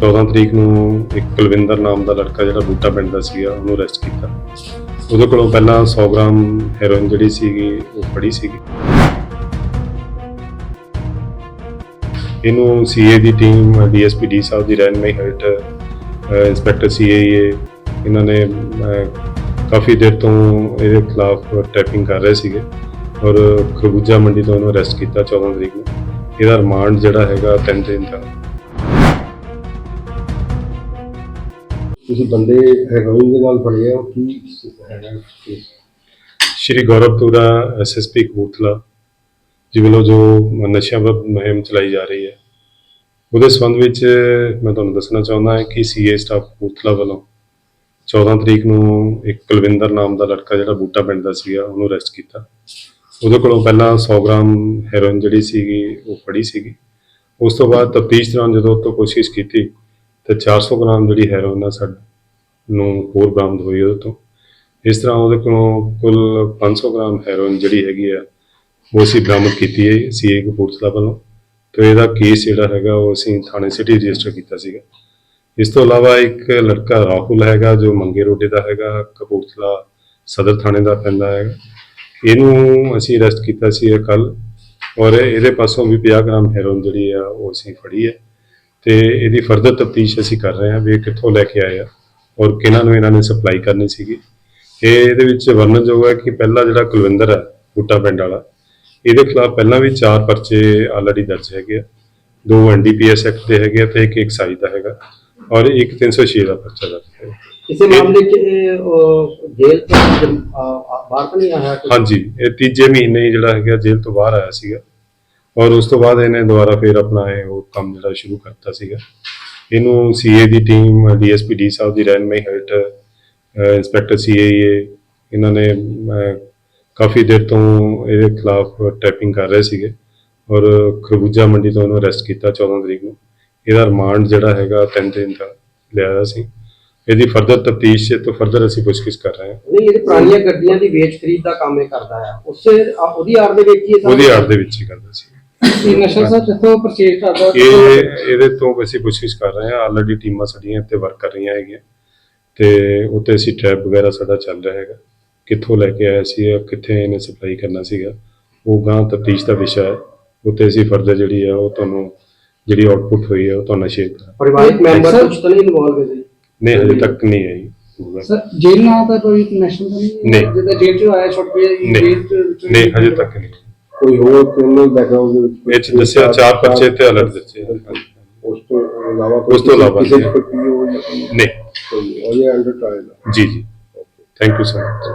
14 ਤਰੀਕ ਨੂੰ ਇੱਕ ਕੁਲਵਿੰਦਰ ਨਾਮ ਦਾ ਲੜਕਾ ਜਿਹੜਾ ਬੂਟਾ ਪਿੰਡ ਦਾ ਸੀਗਾ ਉਹਨੂੰ ਅਰੈਸਟ ਕੀਤਾ। ਉਹਦੇ ਕੋਲੋਂ ਪਹਿਲਾਂ 100 ਗ੍ਰਾਮ ਹੈਰੋਇਨ ਜਿਹੜੀ ਸੀਗੀ ਉਹ ਫੜੀ ਸੀਗੀ। ਇਹਨੂੰ ਸੀਏ ਦੀ ਟੀਮ ਡੀਐਸਪੀ ਡੀ ਸਾਹਿਬ ਦੀ ਰਹਿਨਮਾਈ ਹੇਠ ਅਹ, ਇੰਸਪੈਕਟਰ ਸੀਏਏ ਇਹਨਾਂ ਨੇ ਕਾਫੀ ਦੇਰ ਤੋਂ ਇਹਦੇ ਖਿਲਾਫ ਟੈਪਿੰਗ ਕਰ ਰਹੇ ਸੀਗੇ ਔਰ ਖਰਬੂਜਾ ਮੰਡੀ ਤੋਂ ਉਹਨੂੰ ਅਰੈਸਟ ਕੀਤਾ 14 ਤਰੀਕ ਨੂੰ। ਇਹਦਾ ਰਿਮਾਂਡ ਜਿਹੜਾ ਹੈਗਾ 3 ਦਿਨ ਦਾ। ਤੁਸੀਂ ਬੰਦੇ ਹੈਰੋਇਨ ਦੇ ਨਾਲ ਫੜੇ ਆ ਕੀ ਹੈਗਾ case? ਸ਼੍ਰੀ ਗੌਰਵ ਤੁਰਾ ਐਸਐਸਪੀ ਕਪੂਰਥਲਾ, ਜੀ ਵੱਲੋਂ ਜੋ ਨਸ਼ਿਆਂ ਵਿਰੁੱਧ ਮੁਹਿੰਮ ਚਲਾਈ ਜਾ ਰਹੀ ਹੈ, ਉਹਦੇ ਸੰਬੰਧ ਵਿੱਚ ਮੈਂ ਤੁਹਾਨੂੰ ਦੱਸਣਾ ਚਾਹੁੰਦਾ ਹਾਂ ਕਿ ਸੀਏ ਸਟਾਫ ਕਪੂਰਥਲਾ ਵੱਲੋਂ 14 ਤਰੀਕ ਨੂੰ ਇੱਕ ਕੁਲਵਿੰਦਰ ਨਾਮ ਦਾ ਲੜਕਾ ਜਿਹੜਾ ਬੂਟਾ ਪਿੰਡ ਦਾ ਸੀਗਾ, ਉਹਨੂੰ ਅਰੈਸਟ ਕੀਤਾ ਉਹਦੇ ਕੋਲੋਂ ਪਹਿਲਾਂ 100 ਗ੍ਰਾਮ ਹੈਰੋਇਨ ਜਿਹੜੀ ਸੀਗੀ, ਉਹ ਫੜੀ ਸੀਗੀ ਉਸ ਤੋਂ ਬਾਅਦ ਤਫਤੀਸ਼ ਦੌਰਾਨ ਜਦੋਂ ਉਹ ਤੋਂ ਕੋਸ਼ਿਸ਼ ਕੀਤੀ ਤੇ 400 ਗ੍ਰਾਮ ਜਿਹੜੀ ਹੈਰੋਇਨ ਆ ਸਾਡ ਨੂੰ ਹੋਰ ਬਰਾਮਦ ਹੋਈ ਉਹਦੇ ਤੋਂ। ਇਸ ਤਰ੍ਹਾਂ ਉਹਦੇ ਕੋਲੋਂ ਕੁੱਲ 500 ਗ੍ਰਾਮ ਹੈਰੋਇਨ ਜਿਹੜੀ ਹੈਗੀ ਆ, ਉਹ ਅਸੀਂ ਬਰਾਮਦ ਕੀਤੀ ਹੈ ਸੀਏ ਕਪੂਰਥਲਾ ਵੱਲੋਂ। ਤੇ ਇਹਦਾ ਕੇਸ ਜਿਹੜਾ ਹੈਗਾ ਉਹ ਅਸੀਂ ਥਾਣੇ ਸਿਟੀ ਰਜਿਸਟਰ ਕੀਤਾ ਸੀਗਾ। ਇਸ ਤੋਂ ਇਲਾਵਾ ਇੱਕ ਲੜਕਾ ਰਾਹੁਲ ਹੈਗਾ ਜੋ ਮੰਗੇ ਰੋਡੇ ਦਾ ਹੈਗਾ, ਕਪੂਰਥਲਾ ਸਦਰ ਥਾਣੇ ਦਾ ਪੈਂਦਾ ਹੈਗਾ। ਇਹਨੂੰ ਅਸੀਂ ਅਰੈਸਟ ਕੀਤਾ ਸੀ ਕੱਲ ਔਰ ਇਹਦੇ ਪਾਸੋਂ ਵੀ 50 ਗ੍ਰਾਮ ਹੈਰੋਇਨ ਜਿਹੜੀ ਆ ਉਹ ਅਸੀਂ ਫੜੀ ਹੈ। ਤੇ ਇਹਦੀ ਫਰਦਰ ਤਫਤੀਸ਼ ਅਸੀਂ ਕਰ ਰਹੇ ਹਾਂ ਵੀ ਇਹ ਕਿੱਥੋਂ ਲੈ ਕੇ ਆਏ ਆ ਔਰ ਕਿਹਨਾਂ ਨੂੰ ਇਹਨਾਂ ਨੇ ਸਪਲਾਈ ਕਰਨੀ ਸੀਗੀ। ਇਹ ਇਹਦੇ ਵਿੱਚ ਵਰਣਨਯੋਗ ਹੈ ਕਿ ਪਹਿਲਾ ਜਿਹੜਾ ਕੁਲਵਿੰਦਰ ਹੈ ਬੂਟਾ ਪਿੰਡ ਵਾਲਾ ਇਹਦੇ ਖਿਲਾਫ ਪਹਿਲਾਂ ਵੀ ਚਾਰ ਪਰਚੇ ਆਲਰੇਡੀ ਦਰਜ ਹੈਗੇ ਆ। ਦੋ ਐਨਡੀਪੀਐਸ ਐਕਟ ਦੇ ਹੈਗੇ ਆ ਤੇ ਇੱਕ ਐਕਸਾਈਜ਼ ਦਾ ਹੈਗਾ ਔਰ ਇੱਕ 306 ਦਾ ਪਰਚਾ ਦਰਜ ਹੈ। ਇਸੇ ਮਾਮਲੇ 'ਚ ਜੇਲ੍ਹ ਤੋਂ ਬਾਹਰ ਤਾਂ ਨਹੀਂ ਆਇਆ? ਹਾਂਜੀ ਇਹ ਤੀਜੇ ਮਹੀਨੇ ਜਿਹੜਾ ਹੈਗਾ ਜੇਲ੍ਹ ਤੋਂ ਬਾਹਰ ਆਇਆ ਸੀਗਾ। ਔਰ ਉਸ ਤੋਂ ਬਾਅਦ ਇਹਨੇ ਦੁਬਾਰਾ ਫੇਰ ਆਪਣਾ ਇਹ ਉਹ ਕੰਮ ਜਿਹੜਾ ਸ਼ੁਰੂ ਕਰਤਾ ਸੀਗਾ। ਇਹਨੂੰ ਸੀਏ ਦੀ ਟੀਮ ਡੀਐਸਪੀ ਡੀ ਸਾਹਿਬ ਦੀ ਰਹਿਨਮਾਈ ਹੇਠ ਇੰਸਪੈਕਟਰ ਸੀਏਏ ਇਹਨਾਂ ਨੇ ਕਾਫੀ ਦੇਰ ਤੋਂ ਇਹਦੇ ਖਿਲਾਫ ਟੈਪਿੰਗ ਕਰ ਰਹੇ ਸੀਗੇ। ਔਰ ਖਰਬੂਜਾ ਮੰਡੀ ਤੋਂ ਉਹਨੂੰ ਅਰੈਸਟ ਕੀਤਾ 14 ਤਰੀਕ ਨੂੰ। ਇਹਦਾ ਰਿਮਾਂਡ ਜਿਹੜਾ ਹੈਗਾ 3 ਦਿਨ ਦਾ ਲਿਆ ਸੀ। ਇਹਦੀ ਫਰਦਰ ਤਫਤੀਸ਼ ਤੋਂ ਫਰਦਰ ਅਸੀਂ ਪੁੱਛਗਿੱਛ ਕਰ ਰਹੇ ਹਾਂ। ਨਹੀਂ ਇਹ ਪੁਰਾਣੀਆਂ ਗੱਡੀਆਂ ਦੀ ਵੇਚ ਖਰੀਦ ਦਾ ਕੰਮ ਇਹ ਕਰਦਾ ਆ। ਉਸੇ ਉਹਦੀ ਆੜ ਦੇ ਵਿੱਚ ਹੀ ਉਹਦੀ ਆੜ ਦੇ ਵਿੱਚ ਹੀ ਕਰਦਾ ਸੀ। ਨਸ਼ਾ ਸਰ ਜਿੱਥੋਂ ਪਰਚੇਜ ਕਰਦਾ ਇਹ ਇਹਦੇ ਤੋਂ ਅਸੀਂ ਪੁੱਛਗਿੱਛ ਕਰ ਰਹੇ ਹਾਂ। ਆਲਰੇਡੀ ਟੀਮਾਂ ਸਾਡੀਆਂ ਇੱਥੇ ਵਰਕ ਕਰ ਰਹੀਆਂ ਹੈਗੀਆਂ। ਤੇ ਉੱਤੇ ਅਸੀਂ ਟ੍ਰੈਪ ਵਗੈਰਾ ਸਾਡਾ ਚੱਲ ਰਿਹਾ ਹੈਗਾ। ਕਿੱਥੋਂ ਲੈ ਕੇ ਆਇਆ ਸੀ ਜਾਂ ਕਿੱਥੇ ਇਹਨੇ ਸਪਲਾਈ ਕਰਨਾ ਸੀਗਾ। ਉਹ ਗਾਂ ਤਫਤੀਸ਼ ਦਾ ਵਿਸ਼ਾ ਹੈ। ਉੱਤੇ ਅਸੀਂ ਫਰਦਰ ਜਿਹੜੀ ਆ ਉਹ ਤੁਹਾਨੂੰ ਜਿਹੜੀ ਆਉਟਪੁੱਟ ਹੋਈ ਹੈ ਉਹ ਤੁਹਾਨੂੰ ਸ਼ੇਅਰ ਕਰਾਂਗੇ ਪਰਿਵਾਰਿਕ ਮੈਂਬਰ ਕੁਝ ਤਾਂ ਨਹੀਂ ਇਨਵੋਲਵ ਹੈ ਨਹੀਂ ਹਜੇ ਤੱਕ ਨਹੀਂ ਆਈ। ਸਰ ਜੇਲ੍ਹ ਨਾਲ ਤਾਂ ਕੋਈ ਕਨੈਕਸ਼ਨ ਤਾਂ ਨਹੀਂ। ਜਿੱਦਾਂ ਜੇਲ੍ਹ ਚੋਂ ਆਇਆ ਛੁੱਟ ਗਿਆ ਜੀ। ਜੇਲ੍ਹ ਚ ਨਹੀਂ ਹਜੇ ਤੱਕ ਨਹੀਂ। ਕੋਈ ਹੋਰ ਕ੍ਰਿਮੀਨਲ ਬੈਕਗ੍ਰਾਉਂਡ ਦੇ ਵਿੱਚ ਇਹ 'ਚ ਦੱਸਿਆ ਚਾਰ ਪਰਚੇ ਤੇ ਅਲਰਟ ਦਿੱਤੇ ਉਸ ਤੋਂ ਇਲਾਵਾ ਉਸ ਤੋਂ ਇਲਾਵਾ ਕਿਸੇ ਨਹੀਂ। ਕੋਈ? ਅਜੇ ਅੰਡਰ ਟ੍ਰਾਇਲ ਜੀ ਜੀ। Thank you so much